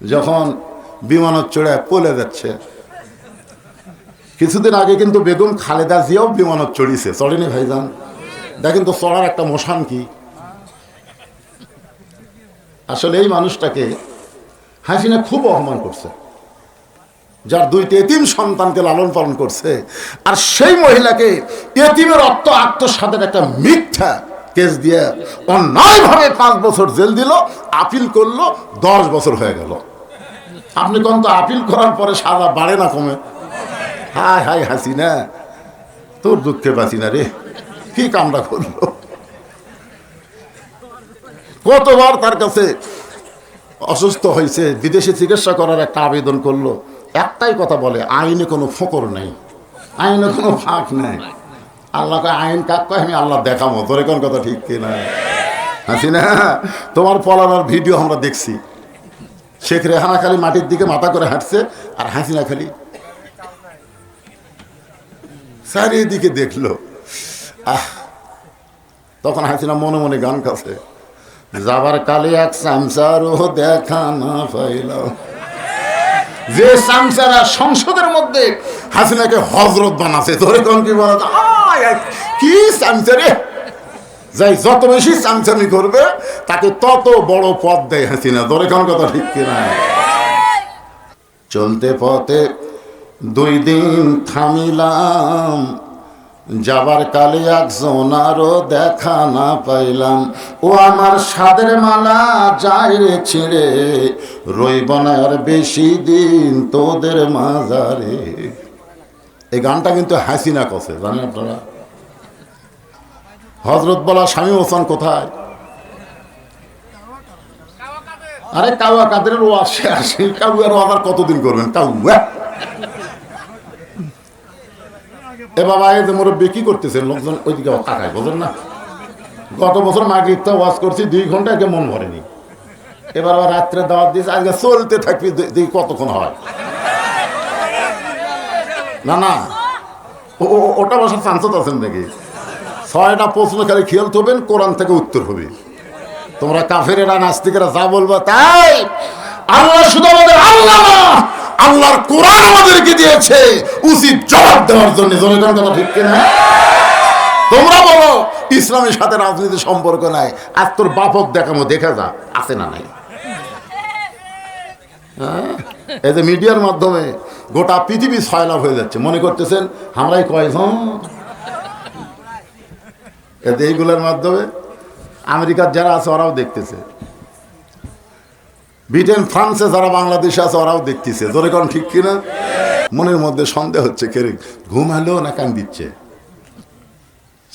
যখন বিমানত চড়ে পলে যাচ্ছে, কিছুদিন আগে কিন্তু বেগম খালেদা জিয়াও বিমানত চড়িছে। চড়েনি ভাইজান? দেখেন তো চড়ার একটা মোশান কি? আসলে এই মানুষটাকে হাসিনা খুব অপমান করছে। যার দুইটি এতিম সন্তানকে লালন পালন করছে, আর সেই মহিলাকে এতিমের অর্থ আত্মসাতের একটা মিথ্যা কেস দিয়ে অন্যায়ভাবে পাঁচ বছর জেল দিল, আপিল করল, দশ বছর হয়ে গেল। আপনি কোন তো আপিল করার পরে সাজা বাড়ে না কমে। হাই হাই হাসি না তোর দুঃখে বাঁচি না রে। কি কামটা করল? কতবার তার কাছে অসুস্থ হয়েছে, বিদেশে চিকিৎসা করার একটা আবেদন করল। একটাই কথা বলে, আইনে কোনো ফোকর নেই। আইনে কোনো ফাঁক নেই। আল্লাহকে আইন কাক কয়, আমি আল্লাহ দেখাবো। তোর কোন কথা ঠিক কিনা? হাসি না তোমার পলানোর ভিডিও আমরা দেখছি। শেখ রেহানা খালি মাটির দিকে মাথা করে হাঁটছে আর হাসিনা খালি চারিদিকে দেখল। আহ, তখন হাসিনা মনে মনে গান কাছে যাবার কালে এক সামসারও দেখা না পাইলাম। যে সামসারা সংসদের মধ্যে হাসিনাকে হজরত বানাছে, ধরে কি বলা কি সামসারে যাই যত বেশি চামচামি করবে, তাকে তত বড় পথ দেয় হাসিনা। ধরে কোন কথা ঠিক কিনা চলতে পথে দুই দিন থামিলাম, যাবার কালে একজন আরও দেখা না পাইলাম। ও আমার সাদের মালা যায় রে ছিঁড়ে, রইব না আর বেশি দিন তোদের মাজারে। এই গানটা কিন্তু হাসিনা কছে জানেন আপনারা? হজরত বলা স্বামী হোসেন কোথায়? আরে কাউয়া কাদের ও আসে আসে কাউয়ার আবার কতদিন করবেন? কাউয়া। এ বাবা, এই যে মুরব্বী কি করতেছেন? লোকজন ওইদিকে তাকায়, বোঝেন না? গত বছর মাগরিবটা ওয়াজ করছি, দুই ঘণ্টা একে মন ভরেনি। এবার আবার রাত্রে দাওয়াত দিয়েছে, আজকে চলতে থাকবি দেখি কতক্ষণ হয়। না না। ওটা বসার চান্সত আছেন নাকি? ছয়টা প্রশ্ন খালি খেয়াল থবেন কোরআন থেকে উত্তর হবে। তোমরা কাফেরেরা, নাস্তিকেরা যা বলবা তাই। আল্লাহ শুধু আমাদের আল্লাহ আল্লাহর কোরআন আমাদেরকে দিয়েছে। উচিত জবাব দেওয়ার জন্য। জনগণ কথা ঠিক কিনা? তোমরা বলো, ইসলামের সাথে রাজনীতির সম্পর্ক নাই। আজ তোর বাপক দেখামো দেখা যা, আছে না নাই? হ্যাঁ? এই যে মিডিয়ার মাধ্যমে গোটা পৃথিবী ছয়লাভ হয়ে যাচ্ছে। মনে করতেছেন, আমরাই কয়জন? এতে এইগুলোর মাধ্যমে আমেরিকার যারা আছে ওরাও দেখতেছে। ব্রিটেন, ফ্রান্সে যারা বাংলাদেশে আছে ওরাও দেখতেছে। জোরে কোন ঠিক কিনা? মনের মধ্যে সন্দেহ হচ্ছে কেরে ঘুমালো না কান দিচ্ছে?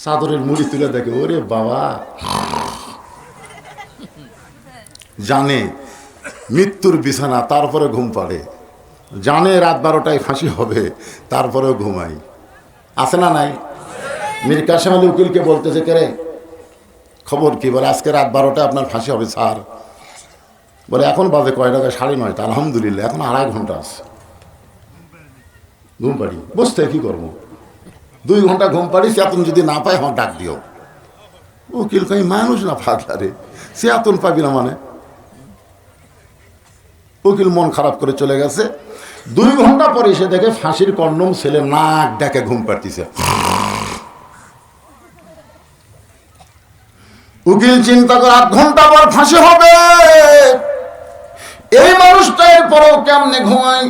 চাদরের মুড়ি তুলে দেখে, ওরে বাবা। জানে, মৃত্যুর বিছানা, তারপরে ঘুম পাড়ে। জানে রাত বারোটায় ফাঁসি হবে, তারপরেও ঘুমাই। আছে না নাই? মীর কাসেম আলী উকিলকে বলতেছে কেরে, খবর কি? বলে, আজকে রাত বারোটায় আপনার ফাঁসি হবে, স্যার। বলে, এখন বাজে কয় টাকা সাড়ে নয়টা। আলহামদুলিল্লাহ, এখন আড়াই ঘণ্টা আছে। ঘুম পাড়ি। বসতে কি করব? দুই ঘণ্টা ঘুম পাড়ি চেতন যদি না পাই, আমার ডাক দিও। উকিল কই মানুষ না ফাঁকলা রে চেতন পাবি না মানে? উকিল মন খারাপ করে চলে গেছে। দুই ঘণ্টা পরে এসে দেখে ফাঁসির কন্ডম ছেলে নাক ডাকে ঘুম পাড়তিছে। উকিল চিন্তা করে আধ ঘণ্টা পর ফাঁসি হবে। এই মানুষটা এরপরেও কেমনে ঘুমায়?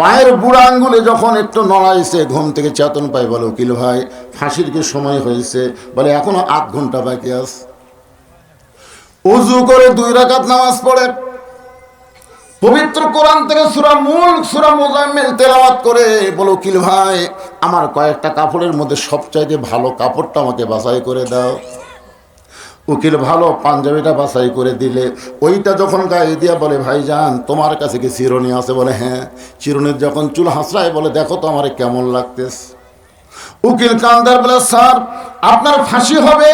পায়ের বুড়া আঙ্গুলে যখন একটু নড়াইছে, ঘুম থেকে চেতন পাই বলে, উকিল ভাই, ফাঁসির কি সময় হয়েছে? বলে, এখনও আধ ঘণ্টা বাকি আছে। উজু করে দুই রাকাত নামাজ পড়ে। পবিত্র কোরআন থেকে সুরা মূল, সুরা মোজাম্মেল তেলাওয়াত করে, বলো, উকিল ভাই, আমার কয়েকটা কাপড়ের মধ্যে সবচাইতে ভালো কাপড়টা আমাকে বাছাই করে দাও। উকিল ভালো পাঞ্জাবিটা বাছাই করে দিলে, ওইটা যখন গায়ে দিয়া বলে, ভাইজান, তোমার কাছে কি চিরুনি আছে? বলে হ্যাঁ চিরুনির যখন চুল হাসরায় বলে, দেখো তো আমার কেমন লাগতেস উকিল কান্দার বলে, স্যার, আপনার ফাঁসি হবে,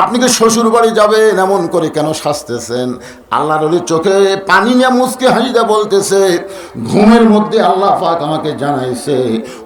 আপনি কি শ্বশুর বাড়ি যাবেন? এমন করে কেন সাজতেছেন? আল্লাহর ওলি চোখে পানি নিয়ে মুসকে হাসিদা বলতেছে, ঘুমের মধ্যে আল্লাহ পাক আমাকে জানাইছে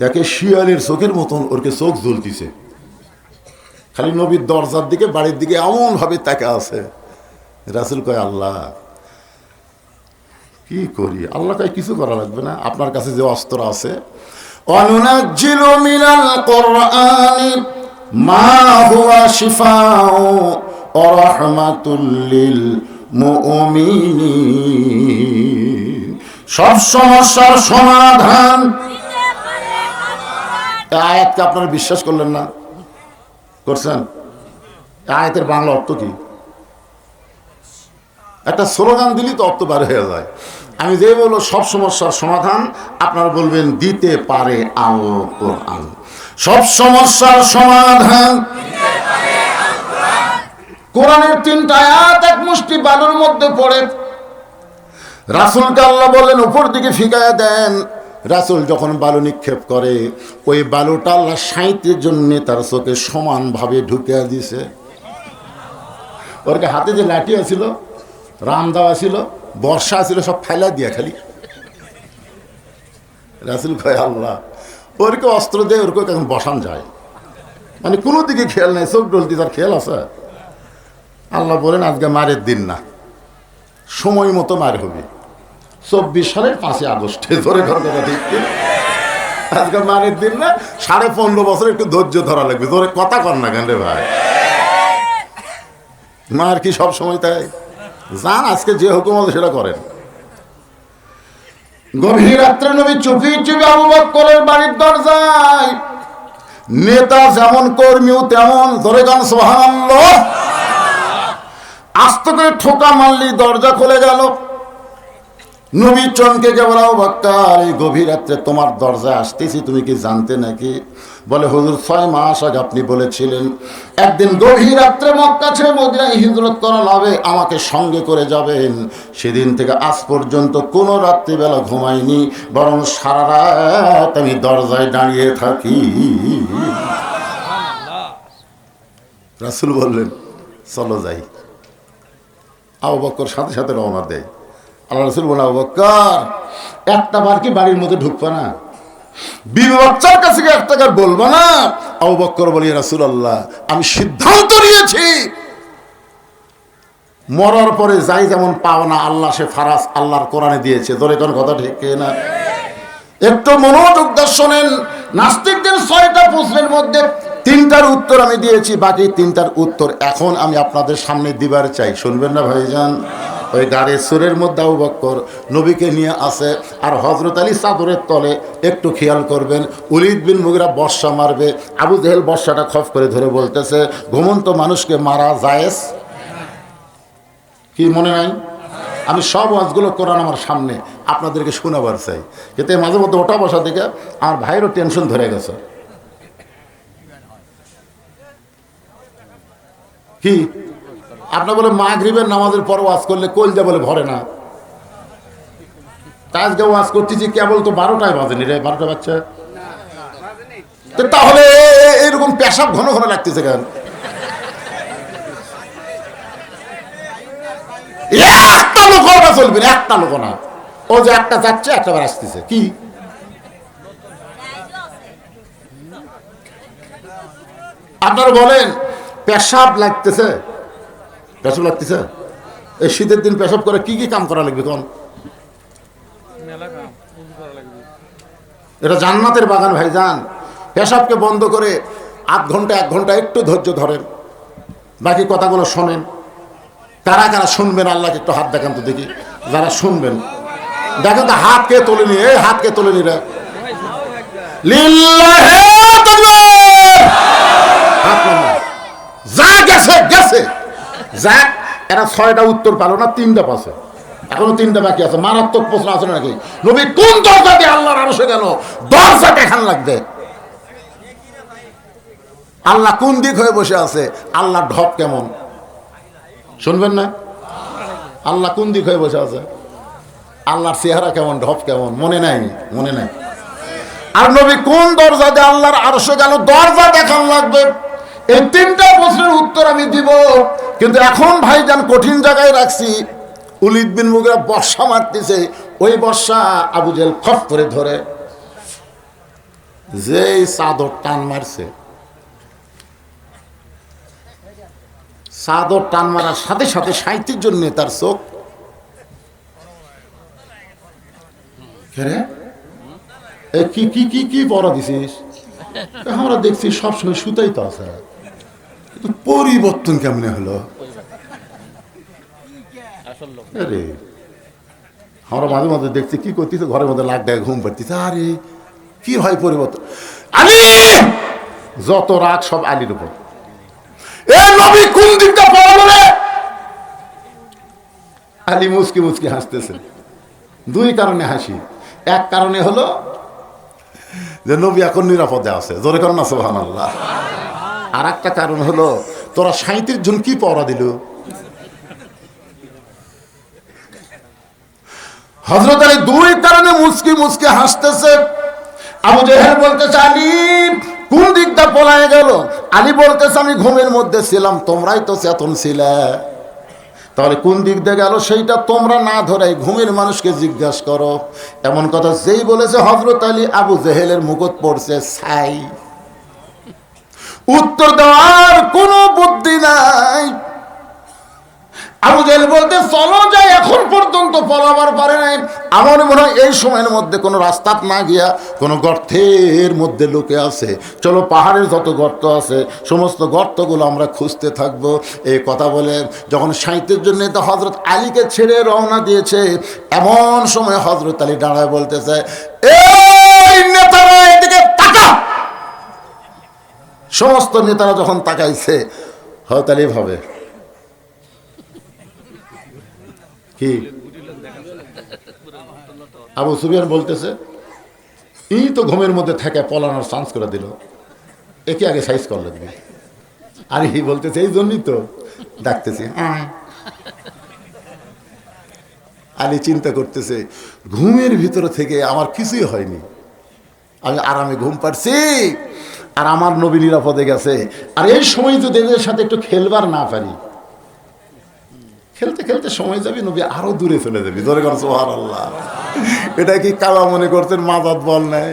দেখে শিয়ালের চোখের মতন ওরকে চোখ জ্বলতিছে। খালি নবীর দরজার দিকে, বাড়ির দিকে এমন ভাবে তাকে আছে। রাসুল কয়, আল্লাহ, কি করি? আল্লাহ কয়, কিছু করা লাগবে না। আপনার কাছে যে অস্ত্র আছে মা সব সমস্যার সমাধান আয়াতকে আপনারা বিশ্বাস করলেন না। করছেন? আয়াতের বাংলা অর্থ কি? একটা স্লোগান দিলেই তো অর্থ বার হয়ে যায়। আমি যে বলব, সব সমস্যার সমাধান আপনারা বলবেন, দিতে পারে আল কোরআন। সব সমস্যার সমাধান কোরআনের তিনটা আয়াত এক মুষ্টি বালুর মধ্যে পড়ে। রাসুলকে আল্লাহ বললেন, উপর দিকে ফিকায় দেন। রাসুল যখন বালু নিক্ষেপ করে, ওই বালুটা আল্লাহ সাঁইতের জন্যে তার চোখে সমানভাবে ঢুকে দিছে ওরকে হাতে যে লাঠি আছিল, রাম দেওয়া ছিল বর্ষা ছিল সব ফেলা দিয়া খালি। রাসুল কয়, আল্লাহ ওরকে অস্ত্র দেয় ওরকে এখন বসান যায়। মানে কোনো দিকে খেয়াল নেই, চোখ ডলতি, তার খেয়াল আছে? আল্লাহ বলেন, আজকে মারের দিন না। সময় মতো মার হবে। চব্বিশ সালের পাঁচই আগস্টে। ধরে কথা ঠিক আজকে মারের দিন না, সাড়ে পনেরো বছর একটু ধৈর্য ধরা লাগবে। ধরে কথা কর না কেন রে ভাই? মার কি সব সময় তাই? যান আজকে যে হুকুম হবে সেটা করেন। গভীর রাত্রে নবী চুপি চুপি আবু বক্করের বাড়ির দরজায়, নেতা যেমন কর্মীও তেমন, ধরে গান সোহানাল্লাহ আস্তে করে ঠোকা মারলি দরজা খুলে গেল। নবী চমকে কে বলা বাক্কার, এই গভীর রাত্রে তোমার দরজায় আসতেছি, তুমি কি জানতে নাকি? বলে, হুজুর, ছয় মাস আগে আপনি বলেছিলেন, একদিন গভীর রাত্রে মক্কা ছেড়ে মদিনায় হিজরত করা হবে, আমাকে সঙ্গে করে যাবেন। সেদিন থেকে আজ পর্যন্ত কোনো রাত্রিবেলা ঘুমাইনি, বরং সারা রাত আমি দরজায় দাঁড়িয়ে থাকি। রাসুল বললেন, চলো যাই। আবু বক্কর সাথে সাথে রওনা দেয়। রসুল বলে একটা বার কি বাড়ির মধ্যে ঢুকবে না? আল্লাহর কোরআনে দিয়েছে। না? একটু মনোযোগ শোনেন, নাস্তিকদের ছয়টা প্রশ্নের মধ্যে তিনটার উত্তর আমি দিয়েছি, বাকি তিনটার উত্তর এখন আমি আপনাদের সামনে দিবার চাই। শুনবেন না ভাইজান? ওই গাড়ির সুরের মধ্যে আবু বক্কর নবীকে নিয়ে আসে আর হজরত আলী চাদরের তলে একটু খেয়াল করবেন, উলিদ বিন মুগরা বর্ষা মারবে, আবু জেহেল বর্ষাটা খফ করে ধরে বলতেছে, ঘুমন্ত মানুষকে মারা জায়েজ? কি মনে নাই? আমি সব ওয়াজগুলো কোরআন আমার সামনে আপনাদেরকে শোনাবার চাই। কিন্তু মাঝে মধ্যে ওটা বসা থেকে আমার ভাইয়েরও টেনশন ধরে গেছে। কি? আপনার বলে মা মাগরিবের নামাজের পর ওয়াজ করলে কলজা বলে ভরে না। তা আজকে ওয়াজ করতেছি, কেবল তো বারোটায় বাজেনি রে বারোটা বাচ্চা তাহলে এরকম পেশাব ঘন ঘন লাগতেছে কেন? একটা লোক না চলবে না, একটা লোক না। ও যে একটা যাচ্ছে, একটা বার আসতেছে। কি? আপনারা বলেন, পেশাব লাগতেছে? পেশাব লাগতেছে এই শীতের দিন পেশাব করে কি কি কাম করা লাগবে কোন? এটা জান্নাতের বাগান ভাই যান পেশাবকে বন্ধ করে আধ ঘণ্টা এক ঘণ্টা একটু ধৈর্য ধরেন। বাকি কথাগুলো শোনেন। কারা কারা শুনবেন আল্লাহকে একটু হাত দেখান তো দেখি। যারা শুনবেন। দেখেন তো হাত কে তোলেনি এই হাত কে তোলে নি রে। হাত যা গেছে গেছে। যাক, এরা ছয়টা উত্তর পালো না, তিনটা পাশে এখনও তিনটা বাকি আছে, মারাত্মক প্রশ্ন আছে নাকি? নবী, কোন দরজা দিয়ে আল্লাহর আরশে গেল? দরজা দেখান লাগবে? আল্লাহ কোন দিক হয়ে বসে আছে? আল্লাহ ঢপ কেমন? শুনবেন না? আল্লাহ কোন দিক হয়ে বসে আছে? আল্লাহর চেহারা কেমন, ঢপ কেমন? মনে নাই মনে নাই। আর নবী, কোন দরজা দিয়ে আল্লাহর আরশে গেল? দরজা দেখান লাগবে? এই তিনটা প্রশ্নের উত্তর আমি দিব। কিন্তু এখন ভাইজান কঠিন জায়গায় রাখছি। উলিদ বিন মুগরা বর্ষা মারতেছে। ওই বর্ষা আবু জেল খপ করে ধরে। যেই চাদর টান মারছে। চাদর টান মারার সাথে সাথে সাহিত্যের জন্য তার চোখ। কি কি কি কি পড়া দিছিস? আমরা দেখছি সবসময় সুতাই তো আছে। পরিবর্তন কেমনে হলো? আরে, আমরা মাঝে মাঝে দেখছি কি করতেছে, ঘরের মধ্যে লাগ দেয় ঘুম পাড়তেছে। আরে, কি হয় পরিবর্তন? আলী! যত রাগ, সব আলীর উপর। এ নবী কোন দিকটা পড়াবো আলী মুসকি মুসকি হাসতেছে। দুই কারণে হাসি। এক কারণে হলো যে নবী এখন নিরাপদে আছে। জোরে কর না সোহান আল্লাহ আর একটা কারণ হলো তোরা সাঁত্রিশ জন কি পড়া দিল? হজরত আলী দুই কারণে মুসকি মুসকি হাসতেছে। আবু জেহেল বলতেছে, আলী, কোন দিকটা পলায় গেল? আলী বলতেছে, আমি ঘুমের মধ্যে ছিলাম, তোমরাই তো চেতন ছিলে। তাহলে কোন দিক দিয়ে গেল? সেইটা তোমরা না ধরে ঘুমের মানুষকে জিজ্ঞাসা করো। এমন কথা যেই বলেছে হজরত আলী, আবু জেহেলের মুকুট পড়ছে ছাই। উত্তর দেওয়ার কোনো বুদ্ধি নাই। আবু জেহেল বলতে, চলো যাই, এখন পর্যন্ত পলাবার পারে নাই। আমার মনে হয় এই সময়ের মধ্যে কোনো রাস্তাত না গিয়া কোনো গর্তের মধ্যে লোকে আছে। চলো, পাহাড়ের যত গর্ত আছে, সমস্ত গর্তগুলো আমরা খুঁজতে থাকব। এই কথা বলে যখন সাহিত্যের জন্য তো হজরত আলীকে ছেড়ে রওনা দিয়েছে, এমন সময় হজরত আলী দাঁড়ায় বলতেছে, এই নেতারা এদিকে তাকা সমস্ত নেতারা যখন তাকাইছে হয়তো আলী ভাবে। কি? আবু সুবিয়ান বলতেছে এই তো ঘুমের মধ্যে থেকে পলানোর চান্স করে দিল। একে আগে সাইজ করলে দিবি। আর এই বলতেছে, এই জন্যই তো ডাকতেছি। আয়। আলী চিন্তা করতেছে, ঘুমের ভিতর থেকে আমার কিছুই হয়নি। আমি আরামে ঘুম পাচ্ছি আর আমার নবী নিরাপদে গেছে। আর এই সময় যদি এদের সাথে একটু খেলবার না পারি, খেলতে খেলতে সময় যাবি, নবী আরও দূরে চলে যাবি। ধরে সোহার আল্লাহ এটা কি কালা মনে করতেন মাদাত বল নাই?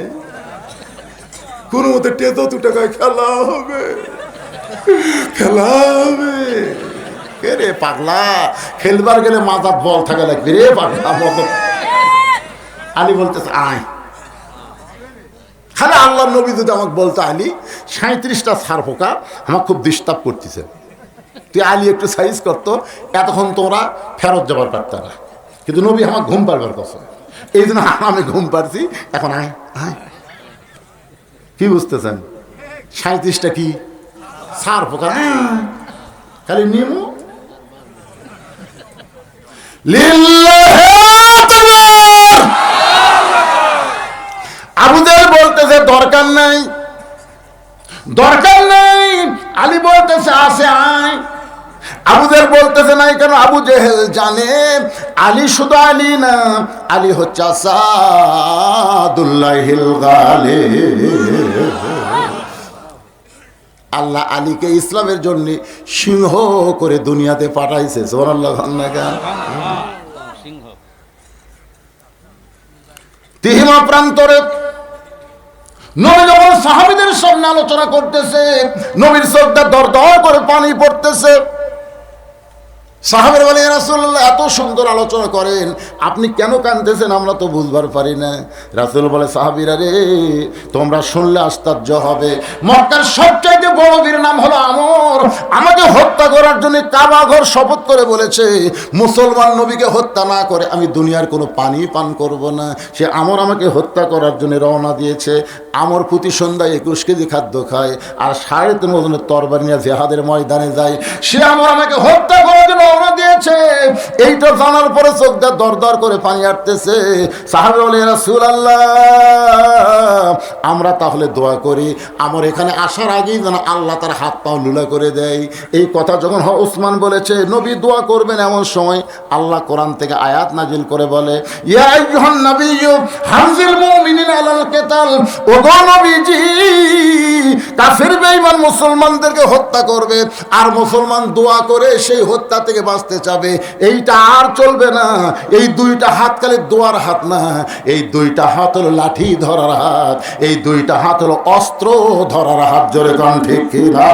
কোন মতে টেতো দু টাকায় খেলা হবে খেলা হবে। কে রে পাগলা? খেলবার গেলে মাদাত বল থাকা লাগবে রে পাগলা আলী বলতেছে, আয়। খালি আল্লাহ নবী যদি আমাকে বলতো, আলী সাঁত্রিশটা সার পোকা আমার খুব ডিস্টার্ব করতেছে। তুই আলী একটু সাইজ করতো, এতক্ষণ তোমরা ফেরত যাবার পারত না। কিন্তু নবী আমার ঘুম পারবার কথা এই জন্য আমি ঘুম পারছি এখন আয় আয়। কি বুঝতেছেন? সাঁত্রিশটা কি? সার পোকা। খালি নিমু। আবুদের বলতেছে দরকার নাই। দরকার নেই। আলী বলতেছে, আসে, আয়। আবুদের বলতেছে, নাই কেন? আবু জেহেল জানে। আলী শুধু আলী না, আলী হচ্ছে আসাদুল্লাহিল গালিব। আল্লাহ আলীকে ইসলামের জন্য সিংহ করে দুনিয়াতে পাঠাইছে। তিহিমা প্রান্তরে নবী যখন সাহাবিদের সামনে আলোচনা করতেছে নবীর শ্রদ্ধা দর করে পানি পড়তেছে সাহাবের বলে রাসুল্লাহ এত সুন্দর আলোচনা করেন। আপনি কেন কানতেছেন আমরা তো বুঝবার পারি না। রাসুল বলে, সাহাবিরা রে, তোমরা শুনলে আশ্চর্য হবে। মক্কার সবচাইতে বড় বীর নাম হলো আমর। আমাকে হত্যা করার জন্য কাবা ঘর শপথ করে বলেছে, মুসলমান নবীকে হত্যা না করে আমি দুনিয়ার কোনো পানি পান করব না। সে আমর আমাকে হত্যা করার জন্য রওনা দিয়েছে। আমর প্রতি সন্ধ্যায় একুশ কেজি খাদ্য খায় আর সাড়ে তিন ওজনের তরবারি নিয়ে জেহাদের ময়দানে যায়। সে আমর আমাকে হত্যা করার জন্য দিয়েছে এইটা জানার পরে চোখ দিয়ে দর দর করে পানি আটতেছে। আমরা তাহলে দোয়া করি। আমার এখানে আসার আগেই যেন আল্লাহ তার হাত পাও লুলা করে দেয়। এই কথা যখন হ- ওসমান বলেছে, নবী, দোয়া করবেন এমন সময়? আল্লাহ কোরআন থেকে আয়াত নাজিল করে বলে মুসলমানদেরকে হত্যা করবে। আর মুসলমান দোয়া করে সেই হত্যা থেকে বাঁচতে চাবে এইটা আর চলবে না। এই দুইটা হাত খালি দোয়ার হাত না। এই দুইটা হাত হলো লাঠি ধরার হাত। এই দুইটা হাত হলো অস্ত্র ধরার হাত। জোরে কান ঠিক কিনা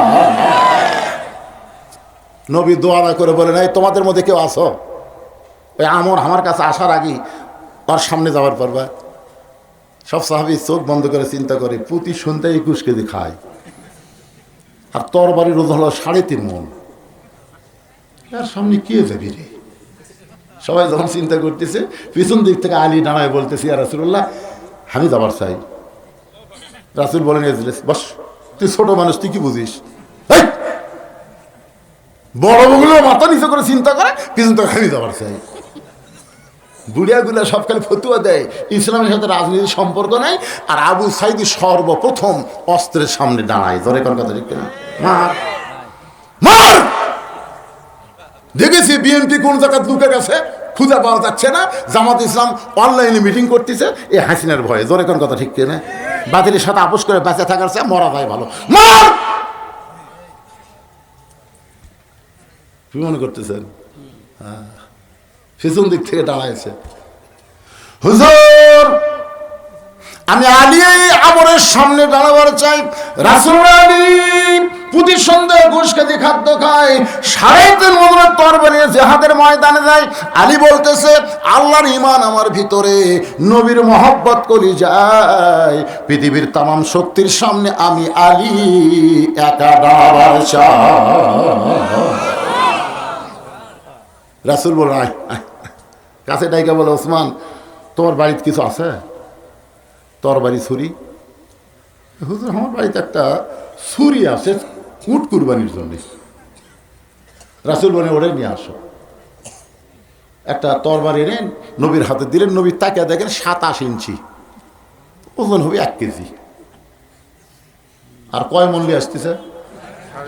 নবী দোয়া না করে বলে নাই তোমাদের মধ্যে কেউ আসো ওই আমর আমার কাছে আসার আগেই তার সামনে যাওয়ার পারবা। সব সাহাবি চোখ বন্ধ করে চিন্তা করে প্রতি সন্ধ্যায় একুশ কেজি খায়। আর তোর বাড়ির রোদ হলো সাড়ে তিন মন। আর সামনে কে যাবি রে? সবাই যখন চিন্তা করতেছে, পিছন দিক থেকে আলী দাঁড়ায় বলতেছি আর রাসুল্লাহ আমি যাবার চাই। রাসুল বলেন বস, তুই ছোট মানুষ, তুই কি বুঝিস! বড় বগুলো মাথা নিচে করে চিন্তা করে, পিছন থেকে আমি যাবার চাই। বুড়িয়াগুলা সব খালি ফতুয়া দেয়, ইসলামের সাথে রাজনীতির সম্পর্ক নেই, আর আবু সাইদি সর্বপ্রথম অস্ত্রের সামনে দাঁড়ায়। ধরে কোন কথা ঠিক না দেখেছি বিএনপি কোন জায়গায় লুকে গেছে, খুঁজে পাওয়া যাচ্ছে না। জামাত ইসলাম অনলাইনে মিটিং করতেছে, এই হাসিনার ভয়ে। জোরে কোন কথা ঠিক কিনা? বাতিলের সাথে আপোষ করে বেঁচে থাকার চেয়ে মরা যায় ভালো। মনে করতেছেন? পিছন দিক থেকে দাঁড়াইছে। হুজুর, আমি আলী আমরের সামনে দাঁড়াবার চাই। রাসুল আলী! প্রতি সন্ধ্যায় ঘুষ খেতে খাদ্য খায়। সাড়ে তিন মধুরের তরবারি জেহাদের ময়দানে যায়। আলী বলতেছে, আল্লাহর ইমান আমার ভিতরে, নবীর মহব্বত করি যায়। পৃথিবীর তামাম শক্তির সামনে আমি আলী, একা দাঁড়াবার চাই। রাসুল বল আয়। কাছে ডাইকা বলে, ওসমান, তোমার বাড়িতে কিছু আছে? তোর বাড়ি ছুরি? হুজুর, আমার বাড়িতে একটা ছুরি আছে। উট কুরবানির জন্য রাসুল বলে, ওটাই নিয়ে আসো। একটা তরবারি এনেন নবীর হাতে দিলেন নবীর তাকে দেখেন সাতাশ ইঞ্চি। ওজন হবে এক কেজি। আর কয় মন নিয়ে আসতেছে?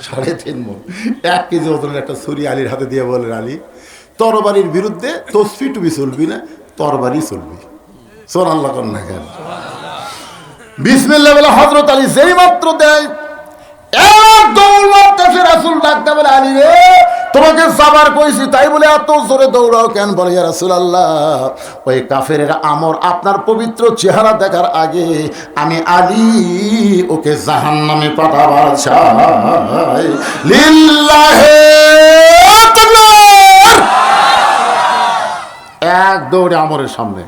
সাড়ে তিন মন। এক কেজি ওজনের একটা ছুরি আলীর হাতে দিয়ে বলেন, আলী, তরবারির বিরুদ্ধে তসফি টুবি চলবি না, তরবারি চলবি। সোন আল্লাহ কর না কেন? বিসমিল্লাহ বলে হজরত আলী যেই মাত্র দেয় তোমাকে কইছি, তাই বলে এত দৌড়াও কেন? বলে আপনার পবিত্র চেহারা দেখার আগে আমি ওকে আমরের সামনে।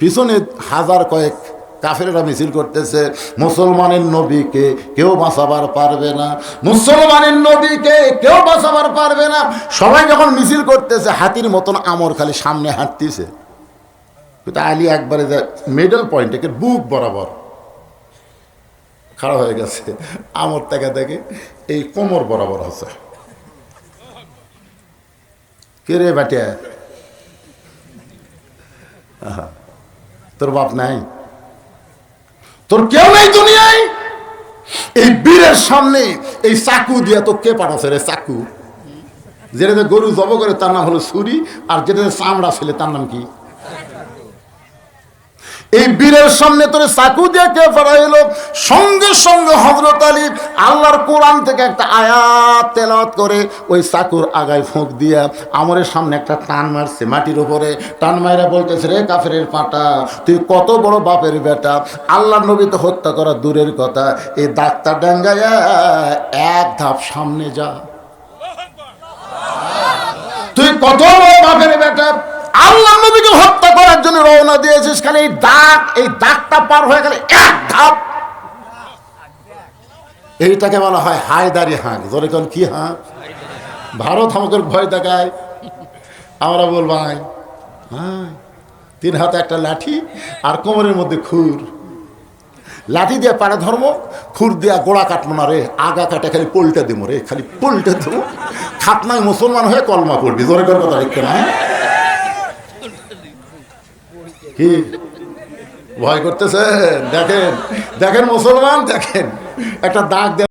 পিছনে হাজার কয়েক কাফেরেরা মিছিল করতেছে, মুসলমানের নবীকে কেউ বাঁচাবার পারবে না, মুসলমানের নবীকে কেউ বাঁচাবার পারবে না। সবাই যখন মিছিল করতেছে, হাতির মতন আমর খালি সামনে হাঁটতেছে। কিন্তু আলী একবারে মিডল পয়েন্ট একে বুক বরাবর খাড়া হয়ে গেছে। আমর থেকে দেখে এই কোমর বরাবর আছে। কে রে বাটিয়া? তোর বাপ নাই? তোর কেউ নাই দুনিয়ায়। এই বীরের সামনে এই চাকু দিয়া তো কে পাঠাছে রে চাকু? যেটাতে গরু জব করে তার নাম হলো ছুরি, আর যেটাতে চামড়া ছেলে তার নাম কি? এই বীরের সামনে তোরে চাকু দিয়ে কে পাঠাইলো সঙ্গে সঙ্গে হজরত আলী আল্লাহর কোরআন থেকে একটা আয়াত তেলাওয়াত করে ওই চাকুর আগায় ফোঁক দিয়া আমরের সামনে একটা টান মারছে মাটির উপরে। টান মাইরা বলতেছে, রে কাফের পাটা, তুই কত বড় বাপের বেটা। আল্লাহ নবী তো হত্যা করা দূরের কথা। এই ডাক্তার ডাঙ্গায়া এক ধাপ সামনে যা। তুই কত বড় বাপের বেটা। আল্লাহ নবীকে জন্য রওনা দিয়েছিস, খালি এই দাগ, এই দাগটা পার হয়ে গেলে এক ধাপ। এইটাকে বলা হয় হায়দারি হাঁক। ধরে কোন কি হাঁক? ভারত আমাকে ভয় দেখায়। আমরা বলব হ্যাঁ তিন হাতে একটা লাঠি আর কোমরের মধ্যে খুর। লাঠি দিয়ে পাড়া ধর্ম খুর দিয়া গোড়া কাটবো না রে, আগা কাটা খালি পোলটা দেবো রে, খালি পোলটা দেবো। খাতনায় মুসলমান হয়ে কলমা করবি জোরে করে কথা দেখতে না কি? ভয় করতেছে দেখেন দেখেন মুসলমান দেখেন। একটা দাগ